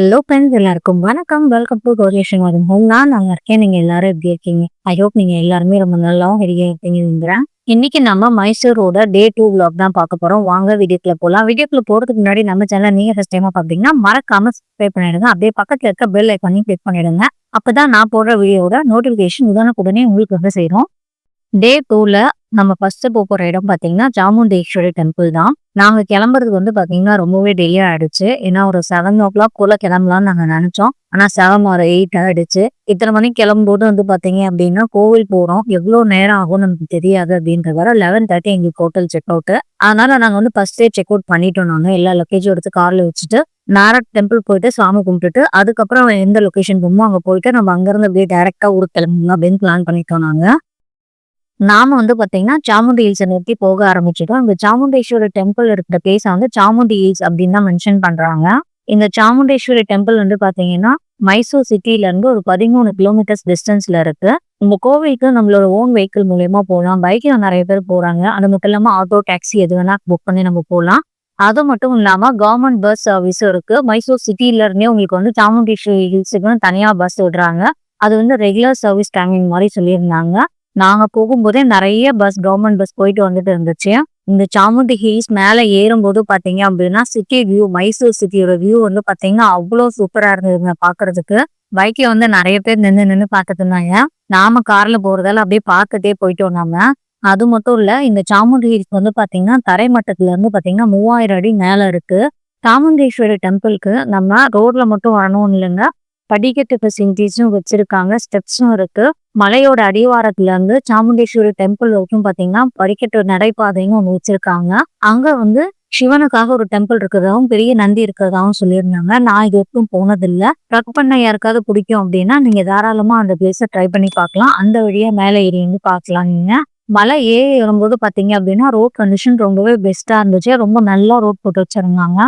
Hello friends எல்லாருக்கும் வணக்கம். Welcome to கோரியேஷன் வரும் ஹோம் நான் நல்லா இருக்கேன். நீங்க எல்லாரும் எப்படி இருக்கீங்க? ஐ ஹோப் நீங்க எல்லாருமே ரொம்ப நல்லாவும் இருக்கீங்கிறேன் இன்னைக்கு நம்ம மைசூரோட டே டூ vlog தான் பார்க்க போறோம். வாங்க வீடியோக்குள்ள போகலாம் வீடியோக்குள்ள போறதுக்கு முன்னாடி நம்ம சேனல் நீங்க ஃபர்ஸ்ட் டைமா பாத்தீங்கன்னா மறக்காம சப்ஸ்கிரைப் பண்ணிடுங்க. அப்படியே பக்கத்துல இருக்க பெல் ஐக்கானையும் கிளிக் பண்ணிடுங்க. அப்பதான் நான் போடுற வீடியோட நோட்டிபிகேஷன் உடனுக்குடனே உங்களுக்கு வந்து சேரும். டே டூல நம்ம ஃபர்ஸ்ட் போக போற இடம் பாத்தீங்கன்னா சாமுண்டேஸ்வரி டெம்பிள் தான். நாங்க கிளம்புறது வந்து பாத்தீங்கன்னா ரொம்பவே டிலே ஆயிடுச்சு. ஏன்னா ஒரு செவன் ஓ கிளாக் போல கிளம்பலாம்னு நாங்க நினைச்சோம். ஆனா செவன் ஒரு எயிட் ஆயிடுச்சு. இத்தனை மணிக்கு கிளம்பும்போது வந்து பாத்தீங்க அப்படின்னா கோவில் போறோம். எவ்வளவு நேரம் ஆகும் நமக்கு தெரியாது அப்படின்ற வர லெவன் தேர்ட்டி எங்களுக்கு ஹோட்டல் செக் அவுட் அதனால நாங்க வந்து ஃபர்ஸ்டே செக் அவுட் பண்ணிட்டோம் நாங்க. எல்லா லொக்கேஜும் எடுத்து கார்ல வச்சுட்டு நேரா டெம்பிள் போயிட்டு சாமி கும்பிட்டுட்டு அதுக்கப்புறம் எந்த லொகேஷன் போமோ அங்க போயிட்டு நம்ம அங்கிருந்து அப்படியே டைரக்டா ஊருக்கு கிளம்பணும் அப்படின்னு பிளான் பண்ணிட்டோம் நாங்க. நாம வந்து பாத்தீங்கன்னா சாமுண்டி ஹில்ஸை நோக்கி போக ஆரம்பிச்சிட்டோம். இந்த சாமுண்டேஸ்வரி டெம்பிள் இருக்கிற பிளேஸை வந்து சாமுண்டி ஹில்ஸ் அப்படின்னு தான் மென்ஷன் பண்றாங்க. இந்த சாமுண்டேஸ்வரி டெம்பிள் வந்து பாத்தீங்கன்னா மைசூர் சிட்டில இருந்து ஒரு பதிமூணு கிலோமீட்டர்ஸ் டிஸ்டன்ஸ்ல இருக்கு. இந்த கோவிலுக்கு நம்மளோட ஓன் வெஹிக்கிள் மூலியமா போகலாம் பைக்ல நிறைய பேர் போறாங்க. அது மட்டும் இல்லாம ஆட்டோ டாக்ஸி எது வேணா புக் பண்ணி நம்ம போகலாம் அது மட்டும் இல்லாம கவர்மெண்ட் பஸ் சர்வீஸும் இருக்கு. மைசூர் சிட்டில இருந்தே உங்களுக்கு வந்து சாமுண்டேஸ்வரி ஹில்ஸுக்குன்னு தனியா பஸ் விடுறாங்க. அது வந்து ரெகுலர் சர்வீஸ் டைமிங் மாதிரி சொல்லியிருந்தாங்க. நாங்க போகும்போதே நிறைய பஸ் கவர்மெண்ட் பஸ் போயிட்டு வந்துட்டு இருந்துச்சு. இந்த சாமுண்டி ஹில்ஸ் மேல ஏறும்போது பாத்தீங்க அப்படின்னா சிட்டி வியூ மைசூர் சிட்டியோட வியூ வந்து பாத்தீங்கன்னா அவ்வளோ சூப்பரா இருந்ததுங்க பாக்குறதுக்கு. பைக்ல வந்து நிறைய பேர் நின்று நின்று பார்த்துட்டு இருந்தாங்க. நாம கார்ல போறதால அப்படியே பார்த்துட்டே போயிட்டோம் நாம. அது மட்டும் இல்ல இந்த சாமுண்டி ஹில்ஸ் வந்து பாத்தீங்கன்னா தரைமட்டத்துல இருந்து பாத்தீங்கன்னா மூவாயிரம் அடி மேல இருக்கு. சாமுண்டீஸ்வரி டெம்பிளுக்கு நம்ம ரோட்ல மட்டும் வரணும் இல்லைங்க. படிக்கட்டு ஃபெசிலிட்டிஸும் வச்சிருக்காங்க. ஸ்டெப்ஸும் இருக்கு. மலையோட அடிவாரத்துல இருந்து சாமுண்டேஸ்வரி டெம்பிள் வரைக்கும் பாத்தீங்கன்னா படிக்கட்டு நடைபாதையும் ஒன்று வச்சிருக்காங்க. அங்க வந்து சிவனுக்காக ஒரு டெம்பிள் இருக்கிறதாவும் பெரிய நந்தி இருக்கிறதாவும் சொல்லியிருந்தாங்க. நான் இது வரைக்கும் போனதில்ல. ட்ரக் பண்ண யாருக்காவது பிடிக்கும் அப்படின்னா நீங்க தாராளமா அந்த பிளேஸை ட்ரை பண்ணி பார்க்கலாம். அந்த வழியா மேலே ஏறி வந்து பார்க்கலாம் நீங்க. மலை ஏறி வரும்போது பாத்தீங்க அப்படின்னா ரோட் கண்டிஷன் ரொம்பவே பெஸ்டா இருந்துச்சு. ரொம்ப நல்லா ரோட் போட்டு வச்சிருந்தாங்க.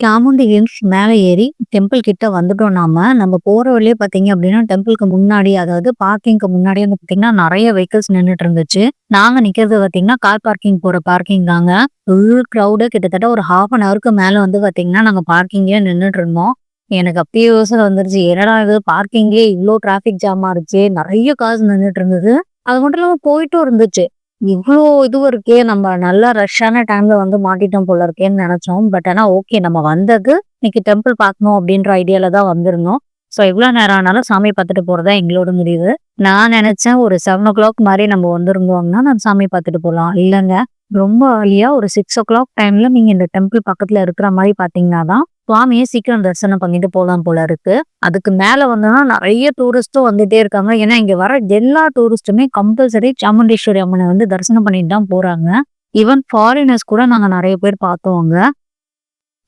சாமுண்டி ஹில்ஸ் மேலே ஏறி டெம்பிள் கிட்ட வந்துட்டோம் நாம நம்ம போற வழியே பாத்தீங்க அப்படின்னா டெம்பிளுக்கு முன்னாடி அதாவது பார்க்கிங்க்கு முன்னாடி வந்து பாத்தீங்கன்னா நிறைய வெஹிக்கிள்ஸ் நின்றுட்டு இருந்துச்சு. நாங்க நிக்கிறது பாத்தீங்கன்னா கார் பார்க்கிங் போற பார்க்கிங் தாங்க. ஃபுல் க்ரௌடு கிட்டத்தட்ட ஒரு ஹாஃப் அன் ஹவருக்கு மேல வந்து பாத்தீங்கன்னா நாங்க பார்க்கிங்லயே நின்றுட்டு இருந்தோம். எனக்கு அப்பயே யோசனை வந்துருச்சு. என்னடா இது? பார்க்கிங்லயே இவ்வளோ டிராஃபிக் ஜாமா இருந்துச்சு நிறைய காசு நின்றுட்டு இருந்தது. அது மட்டும் இல்லாம போயிட்டும் இருந்துச்சு. இவ்வளோ இதுவும் இருக்கே நம்ம நல்லா ரஷ்ஷான டைம்ல வந்து மாட்டிட்டோம் போல இருக்கேன்னு நினைச்சோம். பட் ஆனா ஓகே நம்ம வந்தது இன்னைக்கு டெம்பிள் பார்க்கணும் அப்படின்ற ஐடியால தான் வந்திருந்தோம். ஸோ எவ்வளோ நேரம் ஆனாலும் சாமி பார்த்துட்டு போறதா எங்களோட முடிவு. நான் நினைச்சேன் ஒரு செவன் ஓ கிளாக் மாதிரி நம்ம வந்திருந்தோம்னா நம்ம சாமி பார்த்துட்டு போகலாம் இல்லைங்க ரொம்ப ஏர்லியா ஒரு சிக்ஸ் ஓ கிளாக் டைம்ல நீங்க இந்த டெம்பிள் பக்கத்துல இருக்கிற மாதிரி பாத்தீங்கன்னா தான் சுவாமியை சீக்கிரம் தரிசனம் பண்ணிட்டு போகலாம் போல இருக்கு. அதுக்கு மேல வந்தோம்னா நிறைய டூரிஸ்டும் வந்துட்டே இருக்காங்க. ஏன்னா இங்க வர எல்லா டூரிஸ்ட்டுமே கம்பல்சரி சாமுண்டீஸ்வரி அம்மனை வந்து தரிசனம் பண்ணிட்டு தான் போறாங்க. ஈவன் ஃபாரினர்ஸ் கூட நாங்க நிறைய பேர் பார்த்தோம் அங்க.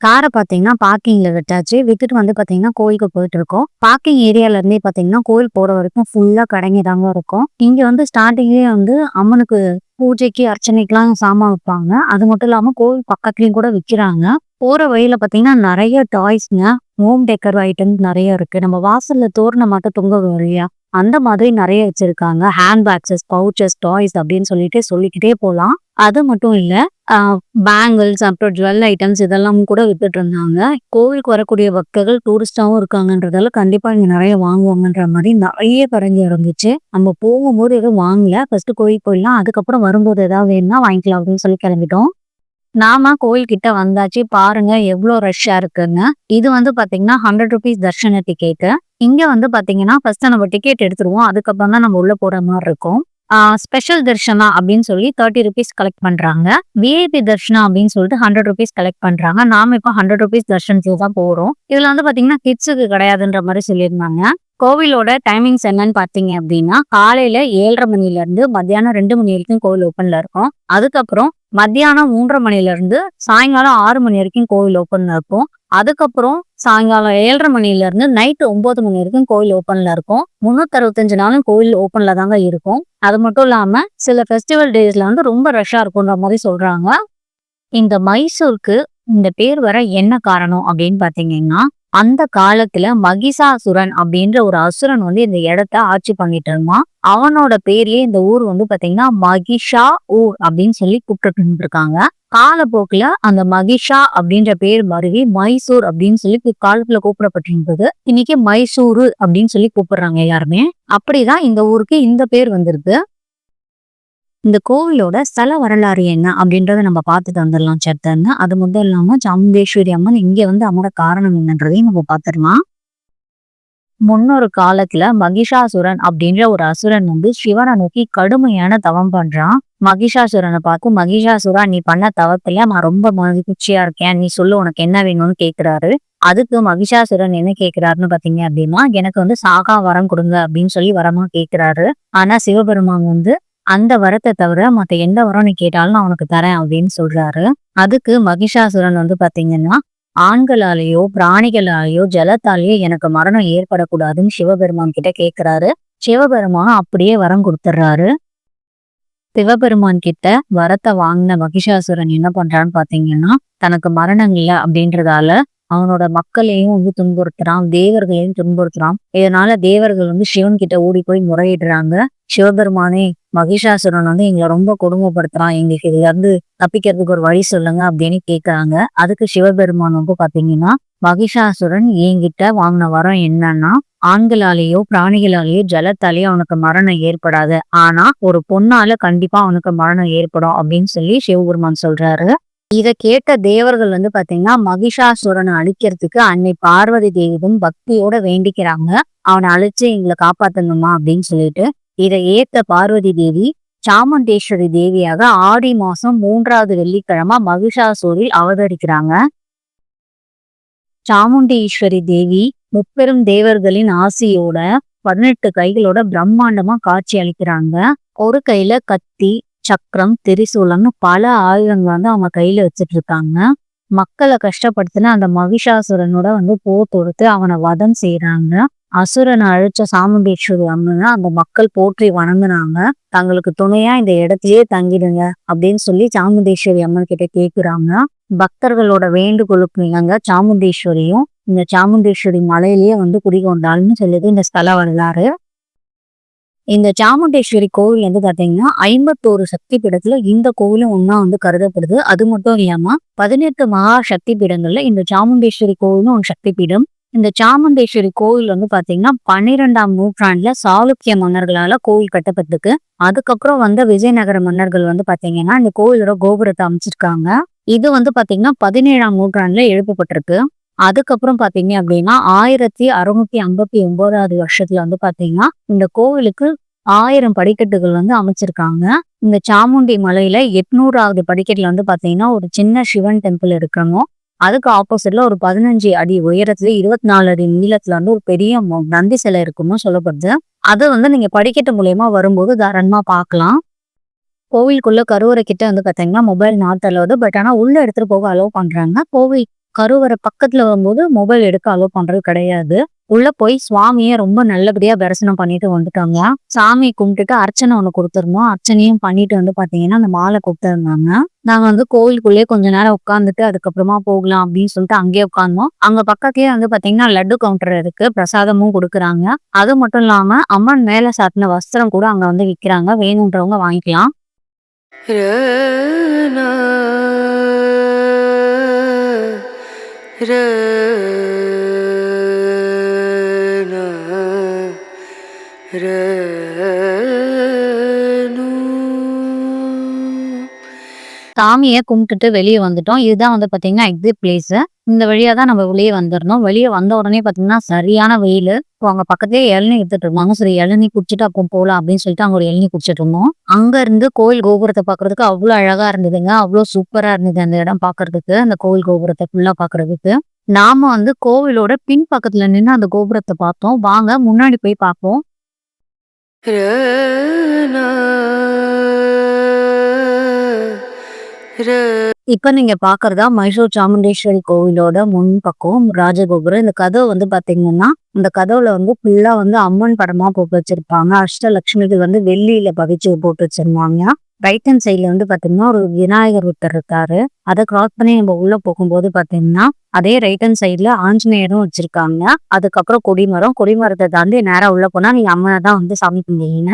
காரை பாத்தீங்கன்னா பார்க்கிங்ல விட்டாச்சு. விட்டுட்டு வந்து பாத்தீங்கன்னா கோயிலுக்கு போயிட்டு இருக்கோம். பார்க்கிங் ஏரியால இருந்தே பாத்தீங்கன்னா கோயில் போற வரைக்கும் ஃபுல்லா கடைங்க தாங்க இருக்கும். இங்க வந்து ஸ்டார்டிங்லேயே வந்து அம்மனுக்கு பூஜைக்கு அர்ச்சனைக்கெல்லாம் சாமான் வைப்பாங்க. அது மட்டும் இல்லாம கோவில் பக்கத்துலயும் கூட விக்கிறாங்க. போற வழியில பாத்தீங்கன்னா நிறைய டாய்ஸ்ங்க ஹோம் டெக்கர் ஐட்டம்ஸ் நிறைய இருக்கு. நம்ம வாசல்ல தோரணை மட்டும் தொங்க இல்லையா? அந்த மாதிரி நிறைய வச்சிருக்காங்க. ஹேண்ட் பேக்ஸஸ் பவுச்சஸ் டாய்ஸ் அப்படின்னு சொல்லிட்டு சொல்லிக்கிட்டே போகலாம் அது மட்டும் இல்ல பேங்கிள்ஸ் அப்புறம் ஜுவல் ஐட்டம்ஸ் இதெல்லாம் கூட வித்துட்டு இருந்தாங்க. கோவிலுக்கு வரக்கூடிய பக்தர்கள் டூரிஸ்டாவும் இருக்காங்கன்றதால கண்டிப்பா இங்க நிறைய வாங்குவாங்கன்ற மாதிரி நிறைய கடைங்க இருந்துச்சு. நம்ம போகும்போது எதுவும் வாங்கல. ஃபர்ஸ்ட் கோயிலுக்கு போயிடலாம். அதுக்கப்புறம் வரும்போது ஏதாவது வேணும்னா வாங்கிக்கலாம் அப்படின்னு சொல்லி கிளம்பிட்டோம். நாம கோயில் கிட்ட வந்தாச்சு பாருங்க எவ்வளவு ரஷ்ஷா இருக்குங்க இது வந்து பாத்தீங்கன்னா ஹண்ட்ரட் ருபீஸ் தர்ஷன டிக்கெட்டு இங்க வந்து பாத்தீங்கன்னா ஃபர்ஸ்ட் நம்ம டிக்கெட் எடுத்துருவோம். அதுக்கப்புறம் தான் நம்ம உள்ள போற மாதிரி இருக்கும். ஸ்பெஷல் தர்ஷனா அப்படின்னு சொல்லி தேர்ட்டி ருபீஸ் கலெக்ட் பண்றாங்க. விஐபி தர்ஷனா அப்படின்னு சொல்லிட்டு ஹண்ட்ரட் ருபீஸ் கலெக்ட் பண்றாங்க. நாம இப்போ ஹண்ட்ரட் ருபீஸ் தர்ஷனத்துல தான் போறோம். இதுல வந்து பாத்தீங்கன்னா கிட்ஸுக்கு கிடையாதுன்ற மாதிரி சொல்லியிருந்தாங்க. கோவிலோட டைமிங்ஸ் என்னன்னு பாத்தீங்க அப்படின்னா காலையில ஏழரை மணில இருந்து மத்தியானம் ரெண்டு மணி வரைக்கும் கோவில் ஓப்பன்ல இருக்கும். அதுக்கப்புறம் மத்தியானம் மூன்றரை மணிலேருந்து சாயங்காலம் ஆறு மணி வரைக்கும் கோவில் ஓப்பன்ல இருக்கும். அதுக்கப்புறம் சாயங்காலம் ஏழரை மணிலிருந்து நைட்டு ஒன்பது மணி வரைக்கும் கோவில் ஓப்பன்ல இருக்கும். முன்னூத்தி அறுபத்தஞ்சு நாளும் கோவில் ஓப்பன்ல தாங்க இருக்கும். அது மட்டும் இல்லாம சில ஃபெஸ்டிவல் டேஸ்ல வந்து ரொம்ப ரஷ்ஷா இருக்கும்ன்ற மாதிரி சொல்றாங்க. இந்த மைசூருக்கு இந்த பேர் வர என்ன காரணம் அப்படின்னு பாத்தீங்கன்னா அந்த காலத்துல மகிஷாசுரன் அப்படின்ற ஒரு அசுரன் வந்து இந்த இடத்த ஆட்சி பண்ணிட்டு இருந்தான். அவனோட பேர்லயே இந்த ஊர் வந்து பாத்தீங்கன்னா மகிஷா ஊர் அப்படின்னு சொல்லி கூப்பிட்டு இருக்காங்க காலப்போக்குல அந்த மகிஷா அப்படின்ற பேர் மருவி மைசூர் அப்படின்னு சொல்லி காலத்துல கூப்பிடப்பட்டிருந்தது. இன்னைக்கு மைசூரு அப்படின்னு சொல்லி கூப்பிடுறாங்க எல்லாருமே. அப்படிதான் இந்த ஊருக்கு இந்த பேர் வந்திருக்கு. இந்த கோவிலோட ஸ்தல வரலாறு என்ன அப்படின்றத நம்ம பார்த்துட்டு வந்துடலாம் சட்டன்னு அது மட்டும் இல்லாம சாமுண்டேஸ்வரி அம்மன் இங்க வந்து அம்மோட காரணம் என்னன்றதையும் நம்ம பார்த்துடலாம். முன்னொரு காலத்துல மகிஷாசுரன் அப்படின்ற ஒரு அசுரன் வந்து சிவனை நோக்கி கடுமையான தவம் பண்றான். மகிஷாசுரனை பார்த்து மகிஷாசுரா நீ பண்ண தவத்துல நான் ரொம்ப மகிழ்ச்சியா இருக்கேன். நீ சொல்லு உனக்கு என்ன வேணும்னு கேக்குறாரு. அதுக்கு மகிஷாசுரன் என்ன கேக்குறாருன்னு பாத்தீங்க அப்படின்னா எனக்கு வந்து சாகா வரம் கொடுங்க அப்படின்னு சொல்லி வரமா கேக்குறாரு. ஆனா சிவபெருமான் வந்து அந்த வரத்தை தவிர மத்த எந்த வரம் நீ கேட்டாலும் நான் உனக்கு தரேன் அப்படின்னு சொல்றாரு. அதுக்கு மகிஷாசுரன் வந்து பாத்தீங்கன்னா ஆண்களாலேயோ பிராணிகளாலேயோ ஜலத்தாலேயோ எனக்கு மரணம் ஏற்படக்கூடாதுன்னு சிவபெருமான் கிட்ட கேக்குறாரு. சிவபெருமான் அப்படியே வரம் கொடுத்துட்றாரு சிவபெருமான் கிட்ட வரத்தை வாங்கின மகிஷாசுரன் என்ன பண்றான்னு பாத்தீங்கன்னா தனக்கு மரணம் இல்லை அப்படின்றதால அவனோட மக்களையும் வந்து துன்புறுத்துறான் தேவர்களையும் துன்புறுத்துறான். இதனால தேவர்கள் வந்து சிவன் கிட்ட ஓடி போய் முறையிடுறாங்க. சிவபெருமானே மகிஷாசுரன் வந்து எங்களை ரொம்ப கொடுமைப்படுத்துறான். எங்களுக்கு இதுல இருந்து தப்பிக்கிறதுக்கு ஒரு வழி சொல்லுங்க அப்படின்னு கேக்குறாங்க. அதுக்கு சிவபெருமான் வந்து பாத்தீங்கன்னா மகிஷாசுரன் என்கிட்ட வாங்கின வரம் என்னன்னா ஆண்களாலேயோ பிராணிகளாலேயோ ஜலத்தாலேயோ அவனுக்கு மரணம் ஏற்படாது. ஆனா ஒரு பொண்ணால கண்டிப்பா அவனுக்கு மரணம் ஏற்படும் அப்படின்னு சொல்லி சிவபெருமான் சொல்றாரு. இத கேட்ட தேவர்கள் வந்து பாத்தீங்கன்னா மகிஷாசுரனை அழிக்கிறதுக்கு அன்னை பார்வதி தேவியும் பக்தியோட வேண்டிக்கிறாங்க. அவனை அழிச்சு எங்களை காப்பாத்தணுமா அப்படின்னு சொல்லிட்டு இதை ஏத்த பார்வதி தேவி சாமுண்டேஸ்வரி தேவியாக ஆடி மாசம் மூன்றாவது வெள்ளிக்கிழமை மகிஷாசூரில் அவதரிக்கிறாங்க. சாமுண்டீஸ்வரி தேவி முப்பெரும் தேவர்களின் ஆசியோட பதினெட்டு கைகளோட பிரம்மாண்டமா காட்சி அளிக்கிறாங்க. ஒரு கையில கத்தி சக்கரம் திரிசூலம்னு பல ஆயுதங்கள் வந்து அவங்க கையில வச்சுட்டு இருக்காங்க மக்களை கஷ்டப்படுத்தின அந்த மகிஷாசுரனோட வந்து போர் தொடுத்து அவனை வதம் செய்யறாங்க அசுரனை அழிச்ச சாமுண்டேஸ்வரி அம்மனை அந்த மக்கள் போற்றி வணங்குனாங்க. தங்களுக்கு துணையா இந்த இடத்திலேயே தங்கிடுங்க அப்படின்னு சொல்லி சாமுண்டீஸ்வரி அம்மன் கிட்ட கேக்குறாங்க. பக்தர்களோட வேண்டுகோளுக்கு இணங்க சாமுண்டேஸ்வரியும் இந்த சாமுண்டீஸ்வரி மலையிலேயே வந்து குடிகொண்டாள்னு சொல்லுது இந்த ஸ்தல வரலாறு. இந்த சாமுண்டேஸ்வரி கோவில் வந்து பாத்தீங்கன்னா ஐம்பத்தோரு சக்தி பீடத்துல இந்த கோவிலும் ஒன்னா வந்து கருதப்படுது. அது மட்டும் இல்லாம பதினெட்டு மகா சக்தி பீடங்கள்ல இந்த சாமுண்டேஸ்வரி கோவிலும் ஒரு சக்தி பீடம் இந்த சாமுண்டேஸ்வரி கோவில் வந்து பாத்தீங்கன்னா பன்னிரெண்டாம் நூற்றாண்டுல சாளுக்கிய மன்னர்களால கோவில் கட்டப்பட்டிருக்கு. அதுக்கப்புறம் வந்த விஜயநகர மன்னர்கள் வந்து பாத்தீங்கன்னா இந்த கோவிலோட கோபுரத்தை அமைச்சிருக்காங்க. இது வந்து பாத்தீங்கன்னா பதினேழாம் நூற்றாண்டுல எழுப்பப்பட்டிருக்கு. அதுக்கப்புறம் பாத்தீங்க அப்படின்னா ஆயிரத்தி அறுநூத்தி ஐம்பத்தி ஒன்பதாவது வருஷத்துல வந்து பாத்தீங்கன்னா இந்த கோவிலுக்கு ஆயிரம் படிக்கட்டுகள் வந்து அமைச்சிருக்காங்க. இந்த சாமுண்டி மலையில எட்நூறாவது படிக்கட்டுல வந்து பாத்தீங்கன்னா ஒரு சின்ன சிவன் டெம்பிள் இருக்கணும் அதுக்கு ஆப்போசிட்ல ஒரு பதினஞ்சு அடி உயரத்துல இருபத்தி நாலு அடி நீளத்துல வந்து ஒரு பெரிய நந்தி சிலை இருக்குன்னு சொல்லப்படுது. அது வந்து நீங்க படிக்கட்டு மூலயமா வரும்போது தாராளமா பார்க்கலாம் கோவிலுக்குள்ள கருவறை கிட்ட வந்து பாத்தீங்கன்னா மொபைல் நாட் அலோடு பட் ஆனா உள்ள எடுத்துட்டு போக அலோவ் பண்றாங்க. கோவில் கருவறை பக்கத்துல வரும்போது மொபைல் எடுக்க அலோவ் பண்றது கிடையாது. உள்ள போய் சுவாமிய ரொம்ப நல்லபடியா தரிசனம் பண்ணிட்டு வந்துட்டாங்க. சாமியை கும்பிட்டுட்டு அர்ச்சனை ஒண்ணு கொடுத்துருந்தோம் அர்ச்சனையும் பண்ணிட்டு வந்து பாத்தீங்கன்னா அந்த மாலை கொடுத்துருந்தாங்க. நாங்க வந்து கோவிலுக்குள்ளேயே கொஞ்ச நேரம் உட்காந்துட்டு அதுக்கப்புறமா போகலாம் அப்படின்னு சொல்லிட்டு அங்கேயே உட்காந்தோம் அங்க பக்கத்துலயே வந்து பாத்தீங்கன்னா லட்டு கவுண்டர் இருக்கு. பிரசாதமும் கொடுக்குறாங்க. அது மட்டும் இல்லாம அம்மன் மேல சாத்தின வஸ்திரம் கூட அங்க வந்து விக்கிறாங்க. வேணுன்றவங்க வாங்கிக்கலாம். சாமியை கும்பிட்டுட்டு வெளியே வந்துட்டோம். இதுதான் வந்து பார்த்தீங்கன்னா எக்ஸிட் பிளேஸ் இந்த வழியாக தான் நம்ம வெளியே வந்துடணும். வெளியே வந்த உடனே பார்த்தீங்கன்னா சரியான வெயில். அவங்க பக்கத்துலயே இளநீ எடுத்துட்டு இருந்தாங்க சரி இளநீ குடிச்சிட்டு அப்போ போகலாம் அப்படின்னு சொல்லிட்டு அவங்க ஒரு இளநீ குடிச்சிட்டு இருந்தோம். அங்கே இருந்து கோயில் கோபுரத்தை பார்க்கறதுக்கு அவ்வளோ அழகாக இருந்ததுங்க. அவ்வளோ சூப்பராக இருந்தது அந்த இடம் பார்க்கறதுக்கு அந்த கோயில் கோபுரத்தை ஃபுல்லாக பார்க்கறதுக்கு. நாம வந்து கோவிலோட பின் பக்கத்துல நின்று அந்த கோபுரத்தை பார்த்தோம். வாங்க முன்னாடி போய் பார்ப்போம். இப்ப நீங்க பாக்குறதா மைசூர் சாமுண்டேஸ்வரி கோவிலோட முன் பக்கம் ராஜகோபுரம். இந்த கதவு வந்து பாத்தீங்கன்னா இந்த கதவுல வந்து ஃபுல்லா வந்து அம்மன் படமா போட்டு வச்சிருப்பாங்க. அஷ்டலட்சுமிகள் வந்து வெள்ளியில பவிச்சு போட்டு வச்சிருந்தாங்க. ரைட் ஹேண்ட் சைட்ல வந்து பாத்தீங்கன்னா ஒரு விநாயகர் ஒருத்தர் இருக்காரு. அதை கிராஸ் பண்ணி நம்ம உள்ள போகும்போது பாத்தீங்கன்னா அதே ரைட் ஹேண்ட் சைட்ல ஆஞ்சநேயரும் வச்சிருக்காங்க. அதுக்கப்புறம் கொடிமரம். கொடிமரத்தை தாண்டி நேரம் உள்ள போனா நீங்க அம்மனை தான் வந்து சாமி கும்பிடுவீங்க.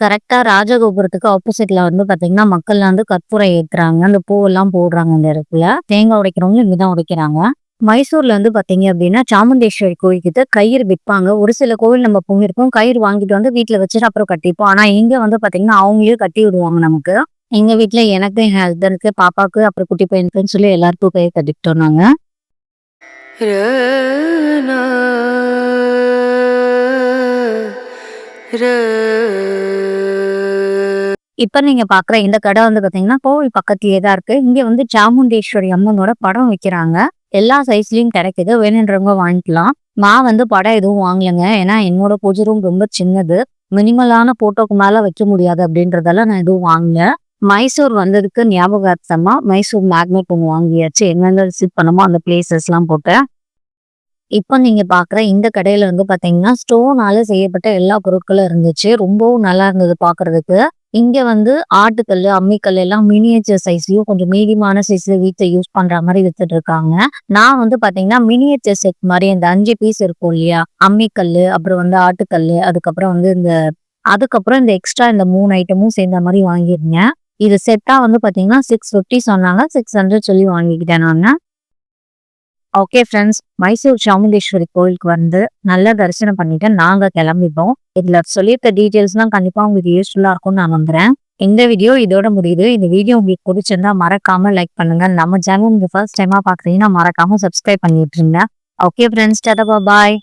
கரெக்டா ராஜகோபுரத்துக்கு ஆப்போசிட்ல வந்து பாத்தீங்கன்னா மக்கள் வந்து கற்பூரம் ஏத்துறாங்க. அந்த பூவெல்லாம் போடுறாங்க அந்த இடத்துல. தேங்காய் உடைக்கிறவங்க இங்கதான் உடைக்கிறாங்க. மைசூர்ல வந்து பாத்தீங்க அப்படின்னா சாமுண்டேஸ்வரி கோயில்கிட்ட கயிறு விற்பாங்க ஒரு சில கோவில் நம்ம போயிருக்கோம். கயிறு வாங்கிட்டு வந்து வீட்டுல வச்சுட்டு அப்புறம் கட்டிப்போம். ஆனா இங்க வந்து பாத்தீங்கன்னா அவங்களே கட்டி விடுவாங்க நமக்கு. எங்க வீட்டுல எனக்கு என் ஹஸ்பண்டுக்கு பாப்பாக்கு அப்புறம் குட்டி பையனுக்குன்னு சொல்லி எல்லாருக்கும் கயிறு கட்டிக்கிட்டோம் நாங்க ரே இப்ப நீங்க பாக்குற இந்த கடை வந்து பாத்தீங்கன்னா கோவில் பக்கத்திலேயே தான் இருக்கு. இங்க வந்து சாமுண்டேஸ்வரி அம்மனோட படம் வைக்கிறாங்க. எல்லா சைஸ்லயும் கிடைக்குது. வேணுன்றவங்க வாங்கிக்கலாம். நான் வந்து படம் எதுவும் வாங்கலைங்க. ஏன்னா என்னோட பூஜை ரூம் ரொம்ப சின்னது. மினிமலான போட்டோக்கு மேல வைக்க முடியாது அப்படின்றதால நான் எதுவும் வாங்கல. மைசூர் வந்ததுக்கு ஞாபகார்த்தமா மைசூர் மேக்னெட் ஒன்று வாங்கியாச்சு. எங்கெங்க விசிட் பண்ணமோ அந்த பிளேசஸ் எல்லாம் போட்டேன். இப்போ நீங்க பாக்குற இந்த கடையில வந்து பாத்தீங்கன்னா ஸ்டோனால செய்யப்பட்ட எல்லா பொருட்களும் இருந்துச்சு. ரொம்பவும் நல்லா இருந்தது பாக்குறதுக்கு. இங்க வந்து ஆட்டுக்கல் அம்மிக்கல் எல்லாம் மினியேச்சர் சைஸ்லயும் கொஞ்சம் மீடியமான சைஸ்ல வீட்டுல யூஸ் பண்ற மாதிரி வித்துட்டு இருக்காங்க. நான் வந்து பாத்தீங்கன்னா மினியேச்சர் செட் மாதிரி இந்த அஞ்சு பீஸ் இருக்கும் இல்லையா? அம்மிக்கல் அப்புறம் வந்து ஆட்டுக்கல் அதுக்கப்புறம் வந்து இந்த அதுக்கப்புறம் இந்த எக்ஸ்ட்ரா இந்த மூணு ஐட்டமும் சேர்ந்த மாதிரி வாங்கியிருந்தேன். இது செட்டா வந்து பாத்தீங்கன்னா சிக்ஸ் ஃபிஃப்டி சொன்னாங்க. சிக்ஸ் ஹண்ட்ரட் சொல்லி வாங்கிக்கிட்டேன் நான். ஓகே ஃப்ரெண்ட்ஸ் மைசூர் சாமுண்டேஸ்வரி கோயிலுக்கு வந்து நல்லா தரிசனம் பண்ணிட்டு நாங்க கிளம்பிட்டோம் இதுல சொல்லியிருக்க டீட்டெயில்ஸ்லாம் கண்டிப்பா உங்களுக்கு யூஸ்ஃபுல்லா இருக்கும்னு நான் நம்புறேன். இந்த வீடியோ இதோட முடியுது. இந்த வீடியோ உங்களுக்கு பிடிச்சிருந்தா மறக்காம லைக் பண்ணுங்க. நம்ம சேனல் நீங்க ஃபர்ஸ்ட் டைமா பாக்குறீங்கன்னா மறக்காம சப்ஸ்கிரைப் பண்ணிட்டு இருங்க. ஓகே ஃப்ரெண்ட்ஸ் டாடா பாய்